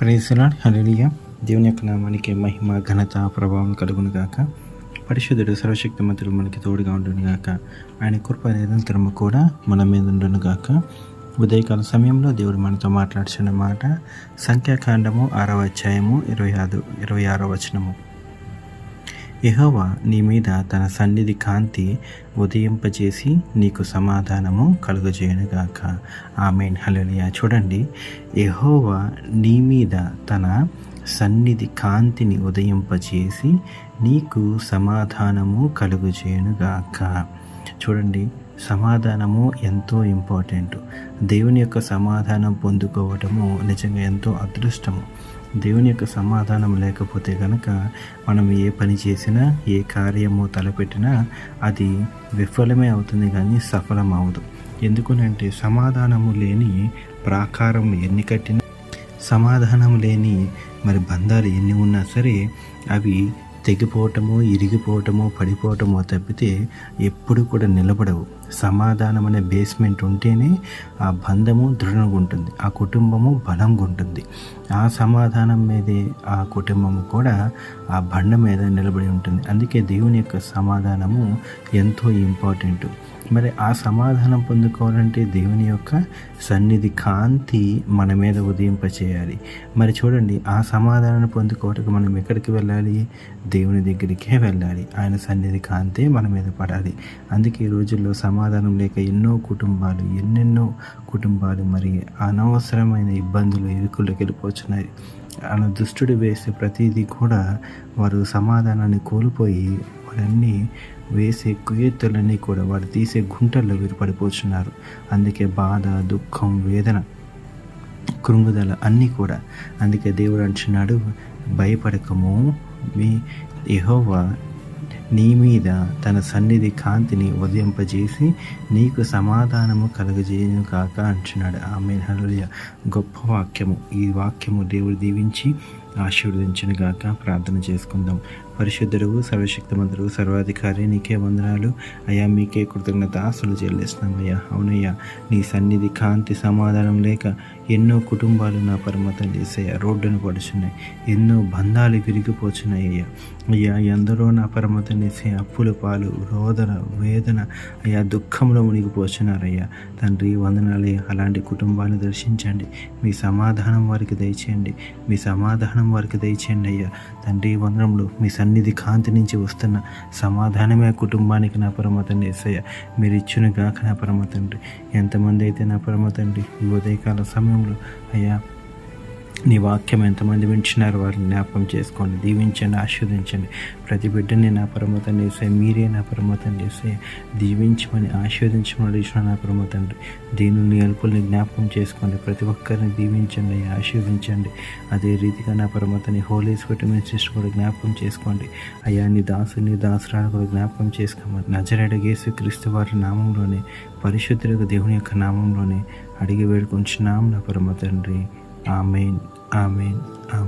Praise the Lord హలియ దేవుని యొక్క నామానికి మహిమ ఘనత ప్రభావం కలుగును గాక. పరిశుద్ధుడు సర్వశక్తిమంతుడు మనకి తోడుగా ఉండును గాక. ఆయన కృప నిరంతరము కూడా మన మీద ఉండును గాక. ఉదయకాల సమయంలో దేవుడు మనతో మాట్లాడుచున్న మాట సంఖ్యాకాండము ఆరవ అధ్యాయము ఇరవై ఆరు ఇరవై ఆరో వచనము. యహోవా నీ మీద తన సన్నిధి కాంతి ఉదయింపజేసి నీకు సమాధానము కలుగజేయనుగాక. ఆమెన్. హలోలియా చూడండి యహోవా నీ మీద తన సన్నిధి కాంతిని ఉదయింపజేసి నీకు సమాధానము కలుగజేయనుగాక. చూడండి సమాధానము ఎంతో ఇంపార్టెంట్. దేవుని యొక్క సమాధానం పొందుకోవటము నిజంగా ఎంతో అదృష్టము. దేవుని యొక్క సమాధానం లేకపోతే కనుక మనం ఏ పని చేసినా ఏ కార్యము తలపెట్టినా అది విఫలమే అవుతుంది కానీ సఫలం అవదు ఎందుకనంటే సమాధానము లేని ప్రాకారం ఎన్ని కట్టినా సమాధానం లేని మరి బంధాలు ఎన్ని ఉన్నా సరే అవి తెగిపోవటమో ఇరిగిపోవటమో పడిపోవటమో తప్పితే ఎప్పుడు కూడా నిలబడవు. సమాధానం అనే బేస్మెంట్ ఉంటేనే ఆ బంధము దృఢంగా ఉంటుంది ఆ కుటుంబము బలంగా ఉంటుంది. ఆ సమాధానం మీదే ఆ కుటుంబము కూడా ఆ బండ మీద నిలబడి ఉంటుంది. అందుకే దేవుని యొక్క సమాధానము ఎంతో ఇంపార్టెంట్. మరి ఆ సమాధానం పొందుకోవాలంటే దేవుని యొక్క సన్నిధి కాంతి మన మీద ఉదయింపచేయాలి. మరి చూడండి ఆ సమాధానం పొందుకోవటానికి మనం ఎక్కడికి వెళ్ళాలి? దేవుని దగ్గరికే వెళ్ళాలి. ఆయన సన్నిధి కాంతే మన మీద పడాలి. అందుకే ఈ రోజుల్లో సమాధానం లేక ఎన్నో కుటుంబాలు ఎన్నెన్నో కుటుంబాలు మరి అనవసరమైన ఇబ్బందులు ఇరుకులకు వెళ్ళిపోతున్నాయి. అలా దుష్టుడు వేసే ప్రతిదీ కూడా వారు సమాధానాన్ని కోల్పోయి వారన్నీ వేసే కుయత్తులన్నీ కూడా వారు తీసే గుంటల్లో వీరు పడిపోతున్నారు. అందుకే బాధ దుఃఖం వేదన కృంగుదల అన్నీ కూడా. అందుకే దేవుడు అంటున్నాడు భయపడకము. మీ యహోవా నీ మీద తన సన్నిధి కాంతిని ఉదయింపజేసి నీకు సమాధానము కలుగజేయను కాక అంటున్నాడు. ఆమె హలుయ గొప్ప వాక్యము. ఈ వాక్యము దేవుడు దీవించి ఆశీర్వదించను గాక ప్రార్థన చేసుకుందాం. పరిశుద్ధుడు సర్వశక్తిమంతుడు సర్వాధికారి నీకే వందనాలు. అయ్యా మీకే కృతజ్ఞత ఆశలు చెల్లిస్తున్నామయ్యా. అవునయ్యా నీ సన్నిధి కాంతి సమాధానం లేక ఎన్నో కుటుంబాలు నా పరమతం చేసాయా రోడ్డును పడుచున్నాయి. ఎన్నో బంధాలు విరిగిపోచున్నాయి అయ్యా. అయ్యా ఎందరో నా పరమతం చేసే అప్పుల పాలు రోదన వేదన అయ్యా దుఃఖంలో మునిగిపోచున్నారయ్యా. తండ్రి వందనాలయ్యా అలాంటి కుటుంబాన్ని దర్శించండి. మీ సమాధానం వారికి దయచేయండి. మీ సమాధానం వారికి దయచేయండి అయ్యా. తండ్రి వందనములు మీ సన్నిధి కాంతి నుంచి వస్తున్న సమాధానమే కుటుంబానికి నా పరమ తండ్రి ఏసయ్య. మీరు ఇచ్చిన గాక నా పరమ తండ్రి ఎంతమంది అయితే నా పరమ తండ్రి ఈ ఉదయకాల సమయంలో అయ్యా నీ వాక్యం ఎంతమంది వింటున్నారు వారిని జ్ఞాపకం చేసుకోండి దీవించండి ఆస్వాదించండి ప్రతి బిడ్డని నా పరమతం చేసే మీరే నా పరమతం చేసే దీవించమని ఆశీర్వదించమని అడిగిన నా పరమతండ్రి దీనిని అల్పుల్ని జ్ఞాపకం చేసుకోండి ప్రతి ఒక్కరిని దీవించండి ఆశీర్వించండి అదే రీతిగా నా పరమతని హోలీ స్వీటమైన సిస్టర్ కూడా జ్ఞాపకం చేసుకోండి. అయ్యా నీ దాసుని దాసురాలు కూడా జ్ఞాపకం చేసుకోమని. నజరేడ గేసు క్రీస్తు వారి నామంలోనే పరిశుద్ధులకు దేవుని యొక్క నామంలోనే అడిగి వేడుకుంటున్నాం నా పరమ తండ్రి. Amen amen amen